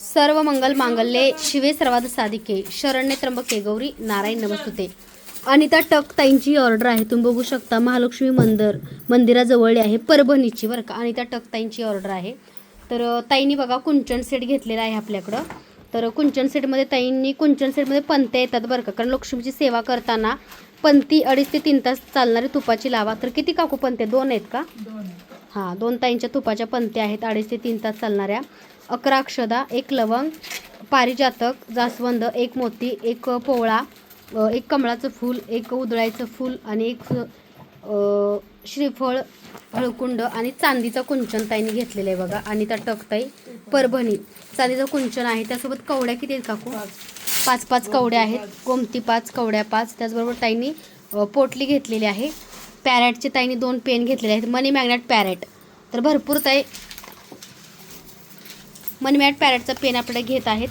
सर्व मंगल मांगल्ये शिवे सर्वात साधिके. शरण्य त्र्यंबके गौरी नारायण नमस्तुते. अनिता टक ताईंची ऑर्डर आहे तुम्ही बघू शकता महालक्ष्मी मंदिर मंदिराजवळ आहे परभणीची बरं का. अनिता टक ताईंची ऑर्डर आहे. तर ताईंनी बघा कुंचन सेट घेतलेला आहे आपल्याकडं. तर कुंचन सेटमध्ये ताईंनी कुंचन सेटमध्ये पंत्या येतात बरं का. कारण लक्ष्मीची सेवा करताना पंती अडीच ते तीन तास चालणारी तुपाची लावा. तर किती काकू पंते? दोन आहेत का? हां दोन ताईंच्या तुपाच्या पंत्या आहेत अडीच ते तीन तास चालणाऱ्या. अकरा अक्षदा एक लवंग पारिजातक जास्वंद एक मोती एक पोवळा एक कमळाचं फूल एक उधळायचं फूल आणि एक श्रीफळ हळकुंड आणि चांदीचा कुंचन ताईने घेतलेलं आहे बघा. आणि त्या टकताई परभणी. चांदीचं कुंचन आहे. त्यासोबत कवड्या किती आहेत काकू? पाच. पाच कवड्या आहेत. गोमती पाच कवड्या पाच. त्याचबरोबर ताईंनी पोटली घेतलेली आहे. पॅरेटचे ताईंनी दोन पेन घेतलेले आहेत. Money magnet parrot. तर भरपूर ताई मनीमॅट पॅरेटचा पेन आपल्याला घेत आहेत.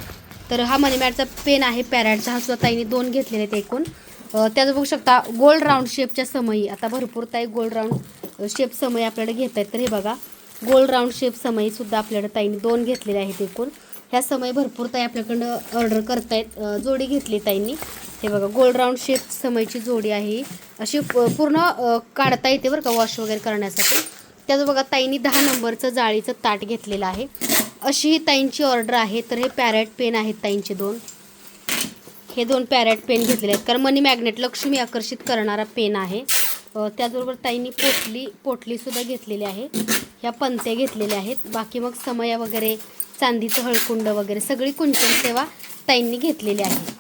तर हा मनीमॅटचा पेन आहे पॅरेटचा. हा सुद्धा ताईंनी दोन घेतलेले आहेत एकूण. त्याचं बघू शकता गोल्ड राऊंड शेपच्या समयी आता भरपूर ताई गोल्ड राऊंड शेप समयी आपल्याला घेत आहेत. तर हे बघा गोल्ड राऊंड शेप समयी सुद्धा आपल्याकडे ताईंनी दोन घेतलेले आहेत एकूण. ह्या समय भरपूर ताई आपल्याकडं ऑर्डर करतायत. जोडी घेतली ताईंनी. हे बघा गोल राऊंड शेप समयची जोडी आहे अशी पूर्ण काढता येते बरं का वॉश वगैरे करण्यासाठी. त्याचं बघा ताईंनी दहा नंबरचं जाळीचं ताट घेतलेलं आहे. अशी ही ताईंची ऑर्डर आहे तर हे पॅरेट पेन आहेत ताईंचे दोन. हे दोन पॅरेट पेन घेतलेले आहेत. कारण मनी मॅग्नेट लक्ष्मी आकर्षित करणारा पेन आहे. त्याचबरोबर ताईंनी पोटली पोटलीसुद्धा घेतलेली आहे. ह्या पंत्या घेतलेल्या आहेत. बाकी मग समया वगैरे चांदीचं हळकुंड वगैरे सगळी कुंचन सेवा ताईंनी घेतलेली आहे.